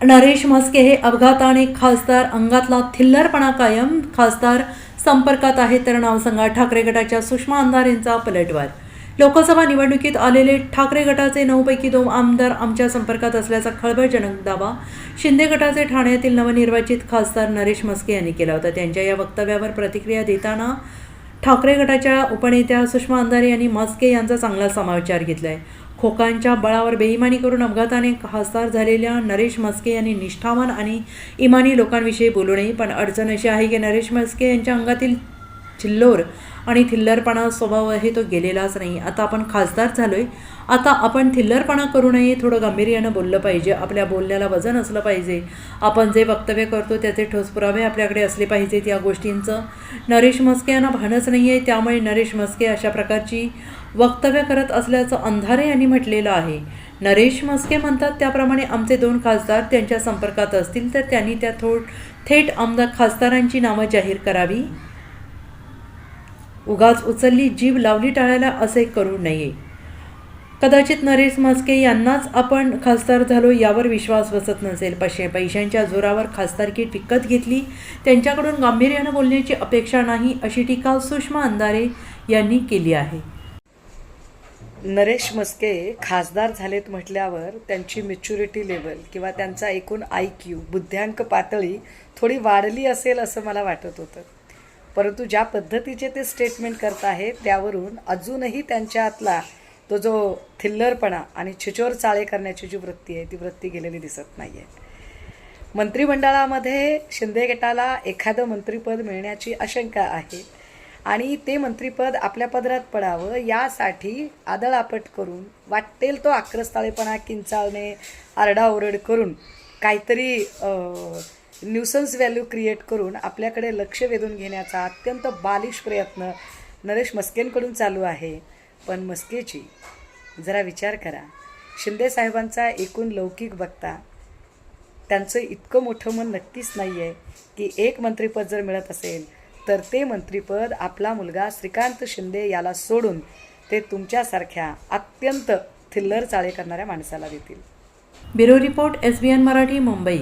नरेश म्हस्के हे अपघाताने खासदार अंगातला थिल्लरपणा कायम. खासदार संपर्कात आहे तर नाव सांगा. ठाकरे गटाच्या सुषमा अंधारेंचा पलटवार. लोकसभा निवडणुकीत आलेले ठाकरे गटाचे नऊपैकी दोन आमदार आमच्या संपर्कात असल्याचा खळबळजनक दावा शिंदे गटाचे ठाण्यातील नवनिर्वाचित खासदार नरेश म्हस्के यांनी केला होता. त्यांच्या या वक्तव्यावर प्रतिक्रिया देताना ठाकरे गटाच्या उपनेत्या सुषमा अंधारे यांनी म्हस्के यांचा चांगला समाचार आहे खोकांच्या बळावर बेईमानी करून अपघाताने खासदार झालेल्या नरेश म्हस्के यांनी निष्ठावान आणि इमानी लोकांविषयी बोलू नये. पण अडचण अशी आहे की नरेश म्हस्के यांच्या अंगातील चिल्लोर. आणि थिल्लरपणा स्वभाव आहे तो गेलेलाच नाही. आता आपण खासदार झालो आहे आता आपण थिल्लरपणा करू नये थोडं गांभीर्यानं बोललं पाहिजे. आपल्या बोलण्याला वजन असलं पाहिजे. आपण जे वक्तव्य करतो त्याचे ठोस पुरावे आपल्याकडे असले पाहिजेत या गोष्टींचं. नरेश म्हस्के यांना भानच नाही आहे त्यामुळे नरेश म्हस्के अशा प्रकारची वक्तव्य करत असल्याचं अंधारे यांनी म्हटलेलं आहे. नरेश म्हस्के म्हणतात त्याप्रमाणे आमचे दोन खासदार त्यांच्या संपर्कात असतील तर त्यांनी त्या थो थेट आमदार खासदारांची नावं जाहीर करावी. उगाच उचलली जीव लावली टाळायला असे करू नये. कदाचित नरेश म्हस्के यांनाच आपण खासदार झालो यावर विश्वास बसत नसेल. पैसे पैशांच्या जोरावर खासदारकी विकत घेतली त्यांच्याकडून गांभीर्यानं बोलण्याची अपेक्षा नाही अशी टीका सुषमा अंधारे यांनी केली आहे. नरेश मस्के खासदार झालेत म्हटल्यावर त्यांची मॅच्युरिटी लेवल किंवा त्यांचा एकूण आय क्यू बुद्ध्यांक पातळी थोडी वाढली असेल असं मला वाटत होतं. परंतु ज्या पद्धतीचे ते स्टेटमेंट करत आहेत त्यावरून अजूनही त्यांच्यातला तो जो थिल्लरपणा आणि छिचोर चाळे करण्याची जी वृत्ती आहे ती वृत्ती गेलेली दिसत नाही आहे मंत्रिमंडळामध्ये शिंदे गटाला एखादं मंत्रिपद मिळण्याची आशंका आहे आणि ते मंत्रिपद आपल्या पदरात पडावं यासाठी आदळापट करून वाटेल तो आक्रस्ताळेपणा किंचाळणे आरडाओरड करून काहीतरी न्यूसन्स व्हॅल्यू क्रिएट करून आपल्याकडे लक्ष वेधून घेण्याचा अत्यंत बालिश प्रयत्न नरेश मस्केंकडून चालू आहे. पण मस्केची जरा विचार करा. शिंदे साहेबांचा एकूण लौकिक बघता त्यांचं इतकं मोठं मन नक्कीच नाही आहे की एक मंत्रिपद जर मिळत असेल तर ते मंत्रिपद आपला मुलगा श्रीकांत शिंदे याला सोडून ते तुमच्यासारख्या अत्यंत थिल्लर चाळे करणाऱ्या माणसाला देतील. Bureau report S B N Marathi Mumbai.